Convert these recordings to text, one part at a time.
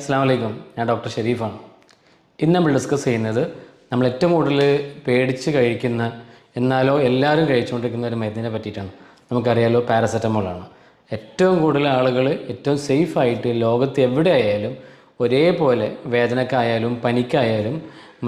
അസ്സാം വലൈക്കും ഞാൻ ഡോക്ടർ ഷെരീഫാണ്. ഇന്ന് നമ്മൾ ഡിസ്കസ് ചെയ്യുന്നത് നമ്മൾ ഏറ്റവും കൂടുതൽ പേടിച്ച് കഴിക്കുന്ന എന്നാലോ എല്ലാവരും കഴിച്ചുകൊണ്ടിരിക്കുന്ന ഒരു മരുന്നിനെ പറ്റിയിട്ടാണ്. നമുക്കറിയാലോ പാരസെറ്റമോളാണ് ഏറ്റവും കൂടുതൽ ആളുകൾ ഏറ്റവും സേഫായിട്ട് ലോകത്ത് എവിടെ ആയാലും ഒരേപോലെ വേദനക്കായാലും പനിക്കായാലും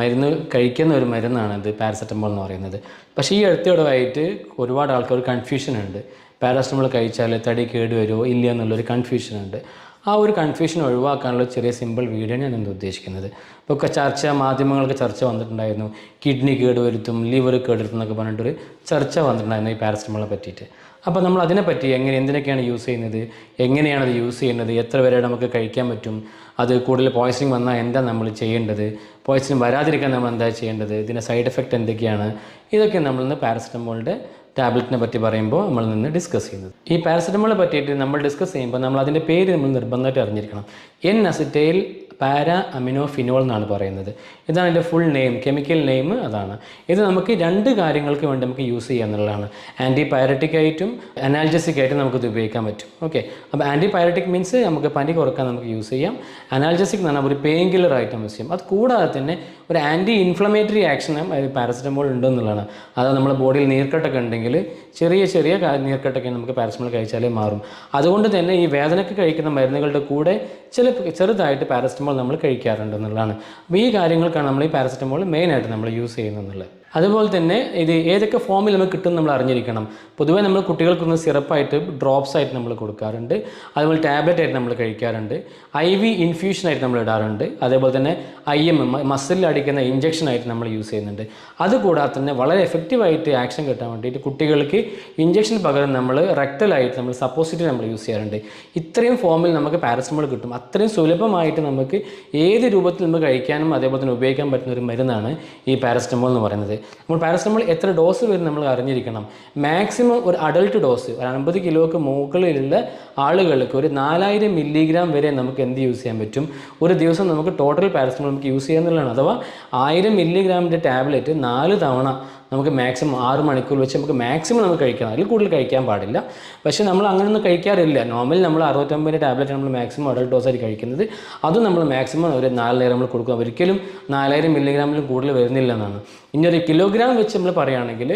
മരുന്ന് കഴിക്കുന്ന ഒരു മരുന്നാണ് ഇത് പാരസെറ്റമോൾ എന്ന് പറയുന്നത്. പക്ഷേ ഈ അടുത്തിടവായിട്ട് ഒരുപാട് ആൾക്കാർ കൺഫ്യൂഷൻ ഉണ്ട്. പാരസെറ്റമോൾ കഴിച്ചാൽ തടി കേടുവരുമോ ഇല്ല എന്നുള്ളൊരു കൺഫ്യൂഷൻ ഉണ്ട്. ആ ഒരു കൺഫ്യൂഷൻ ഒഴിവാക്കാനുള്ള ചെറിയ സിമ്പിൾ വീഡിയോ ഞാൻ ഇന്ന് ഉദ്ദേശിക്കുന്നത്. ഇപ്പോൾ ചർച്ച മാധ്യമങ്ങൾക്ക് ചർച്ച വന്നിട്ടുണ്ടായിരുന്നു. കിഡ്നി കേടുവരുത്തും ലിവർ കേടുവരുത്തും എന്നൊക്കെ പറഞ്ഞിട്ടൊരു ചർച്ച വന്നിട്ടുണ്ടായിരുന്നു ഈ പാരസ്റ്റമോളെ പറ്റിയിട്ട്. അപ്പോൾ നമ്മൾ അതിനെപ്പറ്റി എങ്ങനെ എന്തിനൊക്കെയാണ് യൂസ് ചെയ്യുന്നത്? എങ്ങനെയാണ് അത് യൂസ് ചെയ്യുന്നത് എത്ര വരെ നമുക്ക് കഴിക്കാൻ പറ്റും? അത് കൂടുതൽ പോയ്സണിങ് വന്നാൽ എന്താ നമ്മൾ ചെയ്യേണ്ടത്? പോയ്സണിങ് വരാതിരിക്കാൻ നമ്മൾ എന്താ ചെയ്യേണ്ടത്? ഇതിന്റെ സൈഡ് എഫക്റ്റ് എന്തൊക്കെയാണ്? ഇതൊക്കെ നമ്മളിന്ന് പാരസെറ്റമോളിന്റെ ടാബ്ലറ്റിനെ പറ്റി പറയുമ്പോൾ നമ്മൾ നിന്ന് ഡിസ്കസ് ചെയ്യുന്നത്. ഈ പാരസെറ്റമോളെ പറ്റിയിട്ട് നമ്മൾ ഡിസ്കസ് ചെയ്യുമ്പോൾ നമ്മൾ അതിന്റെ പേര് നമ്മൾ നിർബന്ധമായിട്ട് അറിഞ്ഞിരിക്കണം. N acetyl para amino phenol എന്നാണ് പറയുന്നത്. ഇതാണ് എന്റെ ഫുൾ നെയിം കെമിക്കൽ നെയിം അതാണ്. ഇത് നമുക്ക് രണ്ട് കാര്യങ്ങൾക്ക് വേണ്ടി നമുക്ക് യൂസ് ചെയ്യുക എന്നുള്ളതാണ്. ആന്റി പൈററ്റിക് ആയിട്ടും അനാൽജസിക് ആയിട്ടും നമുക്കിത് ഉപയോഗിക്കാൻ പറ്റും. ഓക്കെ അപ്പോൾ ആന്റി പൈററ്റിക് മീൻസ് നമുക്ക് പനി കുറയ്ക്കാൻ നമുക്ക് യൂസ് ചെയ്യാം. അനാൽജസിക് എന്ന് പറഞ്ഞാൽ ഒരു പെയിൻ കില്ലർ ആയിട്ട് യൂസ് ചെയ്യാം. അത് കൂടാതെ തന്നെ ഒരു ആന്റി ഇൻഫ്ലമേറ്ററി ആക്ഷനും പാരസെറ്റമോൾ ഉണ്ടെന്നുള്ളതാണ് അത് നമ്മുടെ ബോഡിയിൽ നീർക്കെട്ടൊക്കെ ഉണ്ടെങ്കിൽ ചെറിയ ചെറിയ നീർക്കെട്ടൊക്കെ നമുക്ക് പാരസെറ്റമോൾ കഴിച്ചാലേ മാറും. അതുകൊണ്ട് തന്നെ ഈ വേദനയ്ക്ക് കഴിക്കുന്ന മരുന്നുകളുടെ കൂടെ ചില ചെറുതായിട്ട് പാരസെറ്റമോൾ നമ്മൾ കഴിക്കാറുണ്ട് എന്നുള്ളതാണ്. അപ്പോൾ ഈ കാര്യങ്ങൾക്കാണ് നമ്മൾ ഈ പാരസെറ്റമോൾ മെയിനായിട്ട് നമ്മൾ യൂസ് ചെയ്യുന്നത് അതുപോലെ തന്നെ ഇത് ഏതൊക്കെ ഫോമിൽ നമുക്ക് കിട്ടും നമ്മൾ അറിഞ്ഞിരിക്കണം. പൊതുവേ നമ്മൾ കുട്ടികൾക്കൊന്ന് സിറപ്പായിട്ട് ഡ്രോപ്സ് ആയിട്ട് നമ്മൾ കൊടുക്കാറുണ്ട്. അതുപോലെ ടാബ്ലറ്റ് ആയിട്ട് നമ്മൾ കഴിക്കാറുണ്ട്. ഐ വി ഇൻഫ്യൂഷനായിട്ട് നമ്മൾ ഇടാറുണ്ട്. അതേപോലെ തന്നെ ഐ എം മസിലിൽ അടിക്കുന്ന ഇഞ്ചക്ഷൻ ആയിട്ട് നമ്മൾ യൂസ് ചെയ്യുന്നുണ്ട്. അതുകൂടാതെ തന്നെ വളരെ എഫക്റ്റീവായിട്ട് ആക്ഷൻ കിട്ടാൻ വേണ്ടിയിട്ട് കുട്ടികൾക്ക് ഇഞ്ചക്ഷന് പകരം നമ്മൾ റെക്ടലായിട്ട് നമ്മൾ സപ്പോസിറ്റ് നമ്മൾ യൂസ് ചെയ്യാറുണ്ട്. ഇത്രയും ഫോമിൽ നമുക്ക് പാരസമോൾ കിട്ടും. അത്രയും സുലഭമായിട്ട് നമുക്ക് ഏത് രൂപത്തിൽ നമുക്ക് കഴിക്കാനും അതേപോലെ തന്നെ ഉപയോഗിക്കാൻ പറ്റുന്ന ഒരു മരുന്നാണ് ഈ പാരസറ്റമോൾ എന്ന് പറയുന്നത്. നമ്മൾ പാരസെറ്റമോൾ എത്ര ഡോസ് വരും നമ്മൾ അറിഞ്ഞിരിക്കണം. മാക്സിമം ഒരു അഡൾട്ട് ഡോസ് ഒരു അൻപത് കിലോക്ക് മുകളിലുള്ള ആളുകൾക്ക് ഒരു നാലായിരം മില്ലിഗ്രാം വരെ നമുക്ക് എന്ത് യൂസ് ചെയ്യാൻ പറ്റും? ഒരു ദിവസം നമുക്ക് ടോട്ടൽ പാരസെറ്റമോൾ നമുക്ക് യൂസ് ചെയ്യാന്നുള്ളതാണ് അഥവാ ആയിരം മില്ലിഗ്രാമിന്റെ ടാബ്ലറ്റ് നാല് തവണ നമുക്ക് മാക്സിമം ആറ് മണിക്കൂർ വെച്ച് നമുക്ക് മാക്സിമം നമുക്ക് കഴിക്കണം. അതിൽ കൂടുതൽ കഴിക്കാൻ പാടില്ല. പക്ഷേ നമ്മൾ അങ്ങനെയൊന്നും കഴിക്കാറില്ല. നോർമൽ നമ്മൾ അറുപത്തൊമ്പതിന്റെ ടാബ്ലറ്റ് നമ്മൾ മാക്സിമം അഡൾട്ട് ഡോസായി കഴിക്കുന്നത്. അതും നമ്മൾ മാക്സിമം ഒരു നാല് നേരം നമ്മൾ കൊടുക്കുക ഒരിക്കലും നാലായിരം മില്ലിഗ്രാമിലും കൂടുതൽ വരുന്നില്ല എന്നാണ്. ഇനി ഒരു കിലോഗ്രാം വെച്ച് നമ്മൾ പറയുകയാണെങ്കിൽ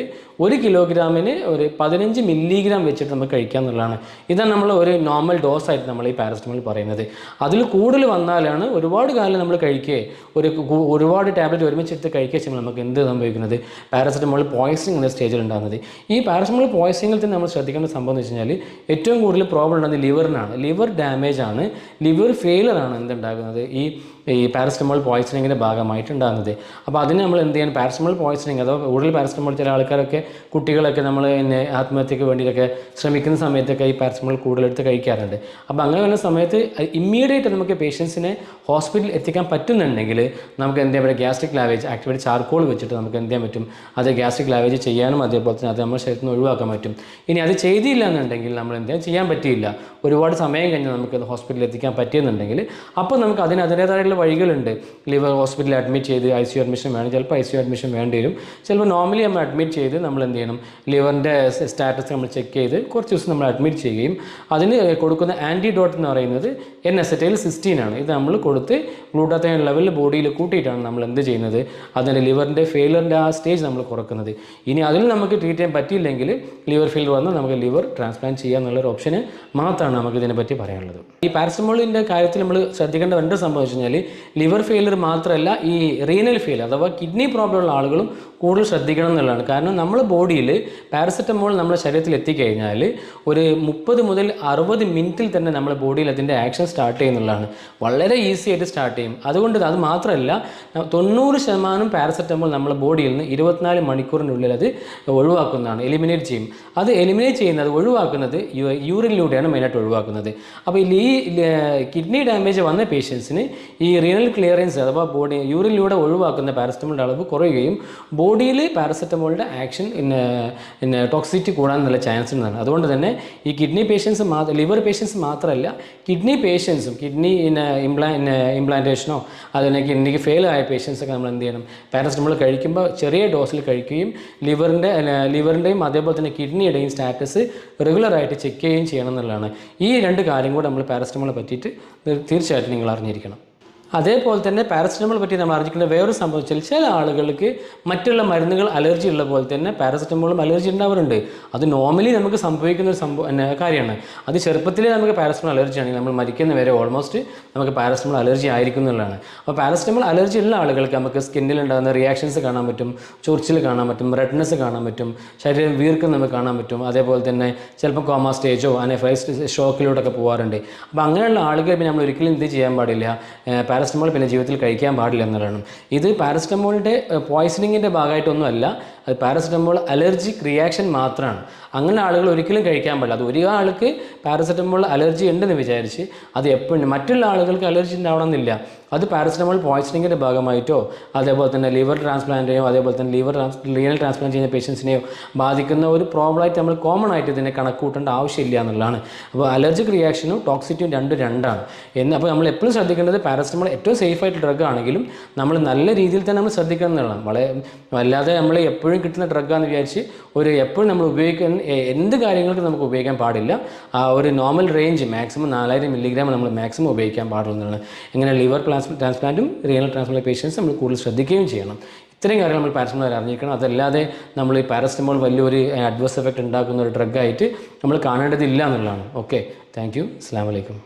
ഒരു കിലോഗ്രാമിന് ഒരു പതിനഞ്ച് മില്ലിഗ്രാം വെച്ചിട്ട് നമുക്ക് കഴിക്കുക എന്നുള്ളതാണ്. ഇതാണ് നമ്മൾ ഒരു നോർമൽ ഡോസ് ആയിട്ട് നമ്മൾ ഈ പാരസറ്റമോൾ പറയുന്നത്. അതിൽ കൂടുതൽ വന്നാലാണ് ഒരുപാട് കാലം നമ്മൾ കഴിക്കുകയെ ഒരു ഒരുപാട് ടാബ്ലറ്റ് ഒരുമിച്ചെടുത്ത് കഴിക്കുക ചെയ്യുമ്പോൾ നമുക്ക് എന്ത് സംഭവിക്കുന്നത്? പാരസറ്റമോൾ പോയ്സണിങ് എന്ന സ്റ്റേജിൽ ഉണ്ടാകുന്നത്. ഈ പാരസറ്റമോൾ പോയ്സണിൽ തന്നെ നമ്മൾ ശ്രദ്ധിക്കേണ്ട സംഭവം എന്ന് വെച്ച് കഴിഞ്ഞാൽ ഏറ്റവും കൂടുതൽ പ്രോബ്ലം ഉണ്ടാകുന്നത് ലിവറിനാണ് ലിവർ ഡാമേജ് ആണ്. ലിവർ ഫെയിലർ ആണ് എന്തുണ്ടാകുന്നത്? ഈ ഈ പാരസ്റ്റമോൾ പോയ്സണിങ്ങിന്റെ ഭാഗമായിട്ടുണ്ടാകുന്നത്. അപ്പോൾ അതിന് നമ്മൾ എന്ത് ചെയ്യണം? പാരസ്റ്റമോൾ പോയ്സണിങ് അഥവാ കൂടുതൽ പാരസ്റ്റമോൾ ചില ആൾക്കാരൊക്കെ കുട്ടികളൊക്കെ നമ്മൾ പിന്നെ ആത്മഹത്യക്ക് വേണ്ടിയിട്ടൊക്കെ ശ്രമിക്കുന്ന സമയത്തൊക്കെ ഈ പാരസ്റ്റമോൾ കൂടുതലെടുത്ത് കഴിക്കാറുണ്ട്. അപ്പോൾ അങ്ങനെ വരുന്ന സമയത്ത് ഇമ്മീഡിയറ്റ് നമുക്ക് പേഷ്യൻസിനെ ഹോസ്പിറ്റലിൽ എത്തിക്കാൻ പറ്റുന്നുണ്ടെങ്കിൽ നമുക്ക് എന്ത് ചെയ്യാൻ പറ്റും? ഗ്യാസ്ട്രിക് ലാവേജ് ആക്ടിവേറ്റ് ചാർക്കോൾ വെച്ചിട്ട് നമുക്ക് എന്ത് ചെയ്യാൻ പറ്റും? അത് ഗ്യാസ്ട്രിക് ലാവേജ് ചെയ്യാനും അതേപോലെ തന്നെ അത് നമ്മുടെ ശരീരത്തിൽ നിന്ന് ഒഴിവാക്കാൻ പറ്റും. ഇനി അത് ചെയ്തില്ല എന്നുണ്ടെങ്കിൽ നമ്മൾ എന്ത് ചെയ്യാൻ പറ്റിയില്ല. ഒരുപാട് സമയം കഴിഞ്ഞ് നമുക്ക് ഹോസ്പിറ്റലിൽ എത്തിക്കാൻ പറ്റിയെന്നുണ്ടെങ്കിൽ അപ്പോൾ നമുക്ക് അതിന് അതിന്റേതായിട്ടുള്ള വഴികളുണ്ട്. ലിവർ ഹോസ്പിറ്റലിൽ അഡ്മിറ്റ് ചെയ്ത് ഐ സി അഡ്മിഷൻ വേണം. ചിലപ്പോൾ ഐ സി അഡ്മിഷൻ വേണ്ടി വരും ചിലപ്പോൾ നോർമലി നമ്മൾ അഡ്മിറ്റ് ചെയ്ത് നമ്മൾ എന്ത് ചെയ്യണം? ലിവറിന്റെ സ്റ്റാറ്റസ് നമ്മൾ ചെക്ക് ചെയ്ത് കുറച്ച് ദിവസം നമ്മൾ അഡ്മിറ്റ് ചെയ്യുകയും അതിന് കൊടുക്കുന്ന ആന്റിഡോട്ട് എന്ന് പറയുന്നത് എൻ എസറ്റൈൽ സിസ്റ്റീൻ ആണ്. ഇത് നമ്മൾ കൊടുത്ത് ഗ്ലൂട്ടാത്തൈൻ ലെവലിൽ ബോഡിയിൽ കൂട്ടിയിട്ടാണ് നമ്മൾ എന്ത് ചെയ്യുന്നത്? അതിന്റെ ലിവറിന്റെ ഫെയിലറിന്റെ ആ സ്റ്റേജ് നമ്മൾ കുറക്കുന്നത്. ഇനി അതിൽ നമുക്ക് ട്രീറ്റ് ചെയ്യാൻ പറ്റിയില്ലെങ്കിൽ ലിവർ ഫെയിലർ വന്നാൽ നമുക്ക് ലിവർ ട്രാൻസ്പ്ലാന്റ് ചെയ്യുക എന്നുള്ളൊരു ഓപ്ഷന് മാത്രമാണ് നമുക്ക് ഇതിനെപ്പറ്റി പറയാനുള്ളത്. ഈ പാരസമോളിന്റെ കാര്യത്തിൽ നമ്മൾ ശ്രദ്ധിക്കേണ്ട രണ്ട് സംഭവം വെച്ച് കഴിഞ്ഞാൽ ലിവർ ഫെയിലർ മാത്രമല്ല ഈ റീനൽ ഫെയിൽ അഥവാ കിഡ്നി പ്രോബ്ലം ഉള്ള ആളുകളും കൂടുതൽ ശ്രദ്ധിക്കണം എന്നുള്ളതാണ്. കാരണം നമ്മുടെ ബോഡിയിൽ പാരസെറ്റമോൾ നമ്മുടെ ശരീരത്തിൽ എത്തിക്കഴിഞ്ഞാൽ ഒരു മുപ്പത് മുതൽ അറുപത് മിനിറ്റിൽ തന്നെ നമ്മുടെ ബോഡിയിൽ അതിന്റെ ആക്ഷൻ സ്റ്റാർട്ട് ചെയ്യുന്നുള്ളതാണ് വളരെ ഈസി ആയിട്ട് സ്റ്റാർട്ട് ചെയ്യും. അതുകൊണ്ട് അത് മാത്രമല്ല തൊണ്ണൂറ് ശതമാനം പാരസെറ്റമോൾ നമ്മുടെ ബോഡിയിൽ നിന്ന് ഇരുപത്തിനാല് മണിക്കൂറിനുള്ളിൽ അത് ഒഴിവാക്കുന്നതാണ് എലിമിനേറ്റ് ചെയ്യും. അത് എലിമിനേറ്റ് ചെയ്യുന്നത് ഒഴിവാക്കുന്നത് യൂറിനിലൂടെയാണ് മെയിനായിട്ട് ഒഴിവാക്കുന്നത്. അപ്പോൾ ഈ കിഡ്നി ഡാമേജ് വന്ന പേഷ്യൻസിന് ഈ റീനൽ ക്ലിയറൻസ് അഥവാ ബോഡി യൂറിനിലൂടെ ഒഴിവാക്കുന്ന പാരസെറ്റമോളിന്റെ അളവ് കുറയുകയും ബോഡിയിൽ പാരസെറ്റമോളിന്റെ ആക്ഷൻ പിന്നെ ടോക്സിറ്റി കൂടാൻ നല്ല ചാൻസ് ഉണ്ടാണ് അതുകൊണ്ട് തന്നെ ഈ കിഡ്നി പേഷ്യൻസ് മാത്രം ലിവർ പേഷ്യൻസ് മാത്രമല്ല കിഡ്നി പേഷ്യൻസും കിഡ്നി ഇംപ്ലാ ഇംപ്ലാന്റേഷനോ അതുപോലെ കിഡ്നിക്ക് ഫെയിൽ ആയ പേഷ്യൻസൊക്കെ നമ്മൾ എന്ത് ചെയ്യണം? പാരസെറ്റമോൾ കഴിക്കുമ്പോൾ ചെറിയ ഡോസിൽ കഴിക്കുകയും ലിവറിന്റെ ലിവറിന്റെയും അതേപോലെ തന്നെ കിഡ്നിയുടെയും സ്റ്റാറ്റസ് റെഗുലറായിട്ട് ചെക്ക് ചെയ്യുകയും ചെയ്യണം എന്നുള്ളതാണ്. ഈ രണ്ട് കാര്യം കൂടെ നമ്മൾ പാരസെറ്റമോളെ പറ്റിയിട്ട് തീർച്ചയായിട്ടും നിങ്ങൾ അറിഞ്ഞിരിക്കണം. അതേപോലെ തന്നെ പാരസെറ്റമോൾ പറ്റി നമ്മൾ അറിഞ്ഞിരിക്കുന്ന വേറൊരു സംഭവം വെച്ചാൽ ചില ആളുകൾക്ക് മറ്റുള്ള മരുന്നുകൾ അലർജി ഉള്ള പോലെ തന്നെ പാരസെറ്റമോളും അലർജി ഉണ്ടാവാറുണ്ട്. അത് നോർമലി നമുക്ക് സംഭവിക്കുന്ന ഒരു സംഭവം കാര്യമാണ്. അത് ചെറുപ്പത്തിലേ നമുക്ക് പാരസെറ്റമോൾ അലർജി ആണെങ്കിൽ നമ്മൾ മരിക്കുന്ന വരെ ഓൾമോസ്റ്റ് നമുക്ക് പാരസെറ്റമോൾ അലർജി ആയിരിക്കും എന്നുള്ളതാണ്. അപ്പോൾ പാരസെറ്റമോൾ അലർജി ഉള്ള ആളുകൾക്ക് നമുക്ക് സ്കിന്നിൽ ഉണ്ടാകുന്ന റിയാക്ഷൻസ് കാണാൻ പറ്റും ചൊറിച്ചിൽ കാണാൻ പറ്റും റെഡ്നെസ് കാണാൻ പറ്റും ശരീരം വീർക്കും നമുക്ക് കാണാൻ പറ്റും. അതേപോലെ തന്നെ ചിലപ്പോൾ കോമ സ്റ്റേജോ അനെ ഫൈസ് ഷോക്കിലൂടെ ഒക്കെ പോകാറുണ്ട് അപ്പോൾ അങ്ങനെയുള്ള ആളുകൾ നമ്മൾ ഒരിക്കലും എന്ത് ചെയ്യാൻ പാടില്ല. പാരസെറ്റമോൾ പിന്നെ ജീവിതത്തിൽ കഴിക്കാൻ പാടില്ല എന്നുള്ളതാണ്. ഇത് പാരസ്റ്റമോളിന്റെ പോയ്സണിങ്ങിന്റെ ഭാഗമായിട്ടൊന്നുമല്ല. അത് പാരസ്റ്റമോൾ അലർജിക് റിയാക്ഷൻ മാത്രമാണ്. അങ്ങനെ ആളുകൾ ഒരിക്കലും കഴിക്കാൻ പാടില്ല. അത് ഒരു ആൾക്ക് പാരസെറ്റമോൾ അലർജി ഉണ്ടെന്ന് വിചാരിച്ച് അത് എപ്പോഴും മറ്റുള്ള ആളുകൾക്ക് അലർജി ഉണ്ടാവണമെന്നില്ല. അത് പാരസെറ്റമോൾ പോയ്സണിങ്ങിന്റെ ഭാഗമായിട്ടോ അതേപോലെ തന്നെ ലിവർ ട്രാൻസ്പ്ലാന്റിനെയോ അതേപോലെ തന്നെ ലിവർ റീനൽ ട്രാൻസ്പ്ലാന്റ് ചെയ്യുന്ന പേഷ്യൻസിനെയോ ബാധിക്കുന്ന ഒരു പ്രോബ്ലമായിട്ട് നമ്മൾ കോമൺ ആയിട്ട് ഇതിനെ കണക്ക് കൂട്ടേണ്ട ആവശ്യമില്ല എന്നുള്ളതാണ്. അപ്പോൾ അലർജിക് റിയാക്ഷനും ടോക്സിറ്റിയും രണ്ടും രണ്ടാണ്. എന്ന് അപ്പോൾ നമ്മൾ എപ്പോഴും ശ്രദ്ധിക്കേണ്ടത് പാരസെറ്റമോൾ ഏറ്റവും സേഫ് ആയിട്ട് ഡ്രഗ് ആണെങ്കിലും നമ്മൾ നല്ല രീതിയിൽ തന്നെ നമ്മൾ ശ്രദ്ധിക്കണം എന്നുള്ളതാണ്. വളരെ അല്ലാതെ നമ്മൾ എപ്പോഴും കിട്ടുന്ന ഡ്രഗ് ആണെന്ന് വിചാരിച്ച് ഒരു എപ്പോഴും നമ്മൾ ഉപയോഗിക്കുന്ന എന്ത് കാര്യങ്ങൾക്കും നമുക്ക് ഉപയോഗിക്കാൻ പാടില്ല. ഒരു നോർമൽ റേഞ്ച് മാക്സിമം നാലായിരം മില്ലിഗ്രാം നമ്മൾ മാക്സിമം ഉപയോഗിക്കാൻ പാടുള്ളൂ എന്നാണ് ഇങ്ങനെ ലിവർ ട്രാൻസ്പ്ലാന്റും റീനൽ ട്രാൻസ്പ്ലാന്റ് പേഷ്യൻസ് നമ്മൾ കൂടുതൽ ശ്രദ്ധിക്കുകയും ചെയ്യണം. ഇത്രയും കാര്യങ്ങൾ നമ്മൾ പാരസ്റ്റമോൾ അറിഞ്ഞിരിക്കണം. അതല്ലാതെ നമ്മൾ ഈ പാരസ്റ്റമോൾ വലിയൊരു അഡ്വേഴ്സ് എഫക്റ്റ് ഉണ്ടാക്കുന്ന ഒരു ഡ്രഗ് ആയിട്ട് നമ്മൾ കാണേണ്ടതില്ല എന്നുള്ളതാണ്. ഓക്കെ താങ്ക് യു അസ്സാം വലൈക്കും